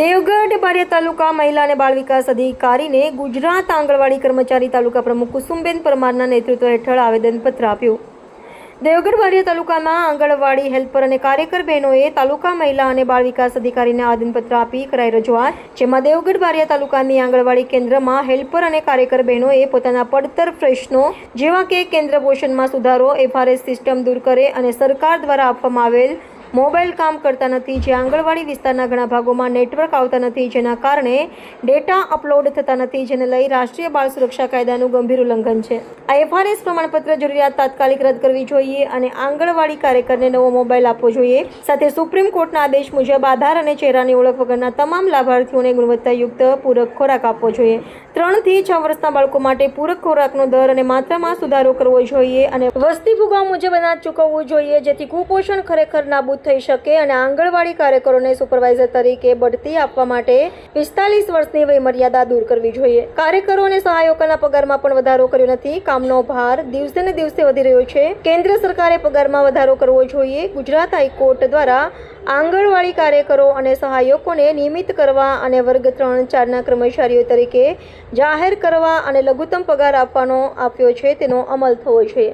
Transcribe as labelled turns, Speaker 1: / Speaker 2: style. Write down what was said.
Speaker 1: દેવગઢ બારિયા તાલુકા મહિલા અને બાળ વિકાસ અધિકારીને ગુજરાત આંગણવાડી કર્મચારી તાલુકા પ્રમુખ કુસુમબેન પરમારના નેતૃત્વ હેઠળ આવેદનપત્ર આપ્યું. દેવગઢ બારિયા તાલુકાના આંગણવાડી હેલ્પર અને કાર્યકર બહેનોએ તાલુકા મહિલા અને બાળ વિકાસ અધિકારીને આવેદનપત્ર આપી કરાઈ રજૂઆત, જેમાં દેવગઢ બારિયા તાલુકાની આંગણવાડી કેન્દ્રમાં હેલ્પર અને કાર્યકર બહેનોએ પોતાના પડતર પ્રશ્નો, જેવા કે કેન્દ્ર પોષણમાં સુધારો, એફઆરએસ સિસ્ટમ દૂર કરે અને સરકાર દ્વારા આપવામાં આવેલ મોબાઈલ કામ કરતા નથી, જે આંગણવાડી વિસ્તારના ઘણા ભાગોમાં નેટવર્ક આવતા નથી, જેના કારણે ડેટા અપલોડ થતા નથી, જેને લઈ રાષ્ટ્રીય બાળ સુરક્ષા કાયદાનું ગંભીર ઉલ્લંઘન છે. આ એફઆરએસ પ્રમાણપત્ર જરૂરિયાત તાત્કાલિક રદ કરવી જોઈએ અને આંગણવાડી કાર્યકરને નવો મોબાઈલ આપવો જોઈએ. સાથે સુપ્રીમ કોર્ટના આદેશ મુજબ આધાર અને ચહેરાની ઓળખ વગરના તમામ લાભાર્થીઓને ગુણવત્તાયુક્ત પૂરક ખોરાક આપવો જોઈએ. ત્રણથી છ વર્ષના બાળકો માટે પૂરક ખોરાકનો દર અને માત્રામાં સુધારો કરવો જોઈએ અને વસ્તી ભૂગા મુજબ અનાજ ચૂકવવું જોઈએ, જેથી કુપોષણ ખરેખર નાબૂદ થઈ શકે અને આંગણવાડી કાર્યકરોને સુપરવાઇઝર તરીકે બઢતી આપવા માટે પિસ્તાલીસ વર્ષની વયમર્યાદા દૂર કરવી જોઈએ. કાર્યકરો અને સહાયકોના પગારમાં પણ વધારો કર્યો નથી. કામનો ભાર દિવસે ને દિવસે વધી રહ્યો છે. કેન્દ્ર સરકારે પગારમાં વધારો કરવો જોઈએ. ગુજરાત હાઈકોર્ટ દ્વારા આંગણવાડી કાર્યકરો અને સહાયકોને નિયમિત કરવા અને વર્ગ ત્રણ ચારના કર્મચારીઓ તરીકે જાહેર કરવા અને લઘુત્તમ પગાર આપવાનો આપ્યો છે. તેનો અમલ થવો જોઈએ.